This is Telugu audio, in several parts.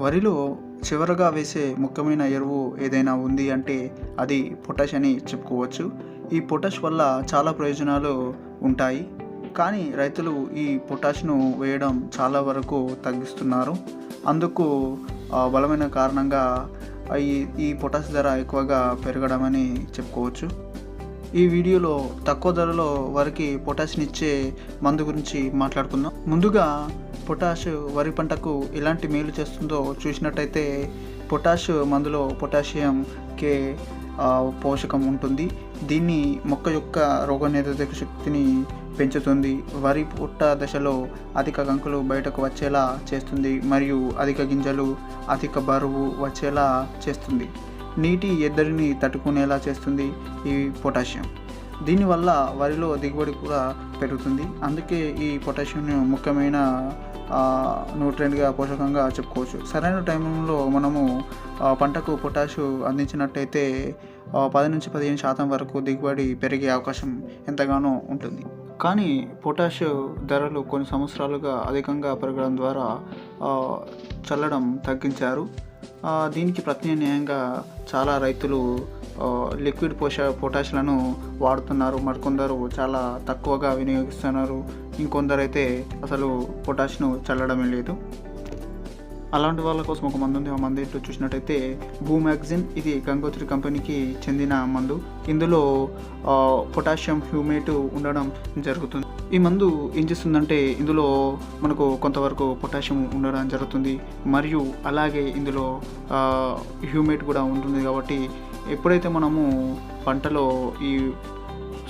వరిలో చివరగా వేసే ముఖ్యమైన ఎరువు ఏదైనా ఉంది అంటే అది పొటాష్ అని చెప్పుకోవచ్చు. ఈ పొటాష్ వల్ల చాలా ప్రయోజనాలు ఉంటాయి. కానీ రైతులు ఈ పొటాష్ను వేయడం చాలా వరకు తగ్గిస్తున్నారు. అందుకు బలమైన కారణంగా ఈ ఈ పొటాష్ ధర ఎక్కువగా పెరగడమని చెప్పుకోవచ్చు. ఈ వీడియోలో తక్కువ ధరలో వారికి పొటాష్నిచ్చే మందు గురించి మాట్లాడుకుందాం. ముందుగా పొటాష్ వరి పంటకు ఎలాంటి మేలు చేస్తుందో చూసినట్టయితే పొటాష్ మందులో పొటాషియం కే పోషకం ఉంటుంది. దీన్ని మొక్క యొక్క రోగనిరోధక శక్తిని పెంచుతుంది. వరి పుట్ట దశలో అధిక కంకులు బయటకు వచ్చేలా చేస్తుంది మరియు అధిక గింజలు అధిక బరువు వచ్చేలా చేస్తుంది. నీటి ఎద్దడిని తట్టుకునేలా చేస్తుంది ఈ పొటాషియం. దీనివల్ల వరిలో దిగుబడి కూడా పెరుగుతుంది. అందుకే ఈ పొటాషియం ముఖ్యమైన న్యూట్రెంట్గా పోషకంగా చెప్పుకోవచ్చు. సరైన టైంలో మనము పంటకు పొటాషు అందించినట్టయితే పది నుంచి పదిహేను శాతం వరకు దిగుబడి పెరిగే అవకాశం ఎంతగానో ఉంటుంది. కానీ పొటాష్ ధరలు కొన్ని సంవత్సరాలుగా అధికంగా పెరగడం ద్వారా చల్లడం తగ్గించారు. దీనికి ప్రత్యామ్నాయంగా చాలా రైతులు లిక్విడ్ పోష పొటాష్లను వాడుతున్నారు. మరికొందరు చాలా తక్కువగా వినియోగిస్తున్నారు. ఇంకొందరు అయితే అసలు పొటాష్ను చల్లడమే లేదు. అలాంటి వాళ్ళ కోసం ఒక మందు ఉంది ఆ మందు ఏంటో చూసినట్టయితే భూ మ్యాగ్జిన్ ఇది గంగోత్రి కంపెనీకి చెందిన మందు. ఇందులో పొటాషియం హ్యూమేట్ ఉండడం జరుగుతుంది. ఈ మందు ఏం చేస్తుందంటే ఇందులో మనకు కొంతవరకు పొటాషియం ఉండడం జరుగుతుంది. మరియు అలాగే ఇందులో హ్యూమేట్ కూడా ఉంటుంది కాబట్టి ఎప్పుడైతే మనము పంటలో ఈ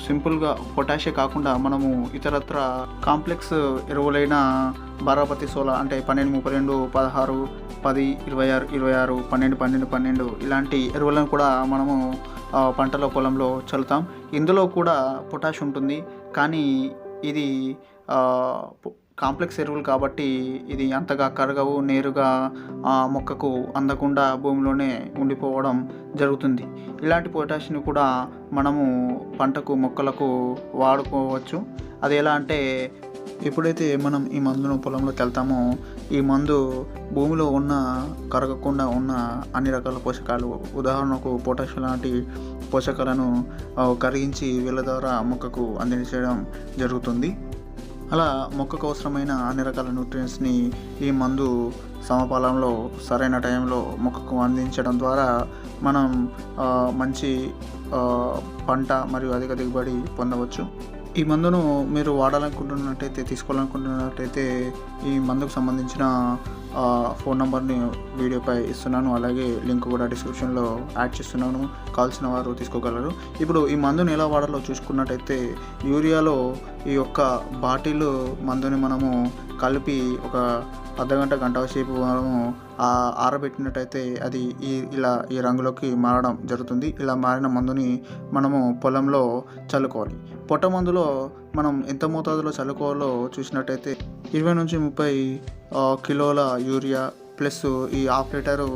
సింపుల్గా పొటాషియం కాకుండా మనము ఇతరత్ర కాంప్లెక్స్ ఎరువులైన బారాపతి సోలా అంటే పన్నెండు ముప్పై రెండు పదహారు పది ఇరవై ఆరు ఇరవై ఆరు పన్నెండు పన్నెండు పన్నెండు ఇలాంటి ఎరువులను కూడా మనము పంటల పంటలో పొలంలో చల్లుతాం. ఇందులో కూడా పొటాష్ ఉంటుంది. కానీ ఇది కాంప్లెక్స్ ఎరువులు కాబట్టి ఇది అంతగా కరగవు నేరుగా ఆ మొక్కకు అందకుండా భూమిలోనే ఉండిపోవడం జరుగుతుంది. ఇలాంటి పొటాషియం కూడా మనము పంటకు మొక్కలకు వాడుకోవచ్చు. అది ఎలా అంటే ఎప్పుడైతే మనం ఈ మందును పొలంలోకి వెళ్తామో ఈ మందు భూమిలో ఉన్న కరగకుండా ఉన్న అన్ని రకాల పోషకాలు ఉదాహరణకు పొటాషియం లాంటి పోషకాలను కరిగించి వీళ్ళ ద్వారా మొక్కకు అందించడం జరుగుతుంది. అలా మొక్కకు అవసరమైన అన్ని రకాల న్యూట్రియన్స్ని ఈ మందు సమపాలంలో సరైన టైంలో మొక్కకు అందించడం ద్వారా మనం మంచి పంట మరియు అధిక దిగుబడి పొందవచ్చు. ఈ మందును మీరు వాడాలనుకుంటున్నట్టయితే తీసుకోవాలనుకుంటున్నట్టయితే ఈ మందుకు సంబంధించిన ఫోన్ నంబర్ని వీడియోపై ఇస్తున్నాను. అలాగే లింక్ కూడా డిస్క్రిప్షన్లో యాడ్ చేస్తున్నాను. కావాల్సిన వారు తీసుకోగలరు. ఇప్పుడు ఈ మందుని ఎలా వాడాలో చూసుకున్నట్టయితే యూరియాలో ఈ యొక్క బాటిల్ మందుని మనము కలిపి ఒక అర్ధగంట గంట సేపు మనము ఆరబెట్టినట్టయితే అది ఈ ఇలా ఈ రంగులోకి మారడం జరుగుతుంది. ఇలా మారిన మందుని మనము పొలంలో చల్లుకోవాలి. పొట్ట మందులో మనం ఎంత మోతాదులో చల్లుకోవాలో చూసినట్టయితే ఇరవై నుంచి ముప్పై కిలోల యూరియా ప్లస్ ఈ హాఫ్ లీటరు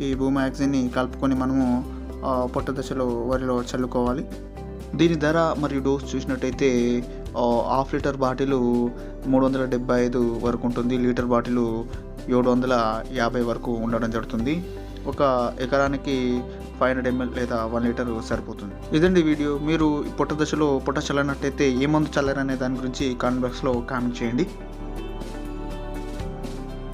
ఈ భూమాక్సిన్ని కలుపుకొని మనము పొట్ట దశలో వరిలో చల్లుకోవాలి. దీని ధర మరియు డోస్ చూసినట్టయితే హాఫ్ లీటర్ బాటిల్ మూడు వందల డెబ్బై ఐదు వరకు ఉంటుంది. లీటర్ బాటిల్ ఏడు వందల యాభై వరకు ఉండడం జరుగుతుంది. ఒక ఎకరానికి ఫైవ్ హండ్రెడ్ ఎంఎల్ లేదా వన్ లీటర్ సరిపోతుంది. ఇదండి వీడియో. మీరు పొట్ట దశలో పొట్ట చల్లనట్టయితే ఏ మందు చల్లారనే దాని గురించి కామెంట్ బాక్స్లో కామెంట్ చేయండి.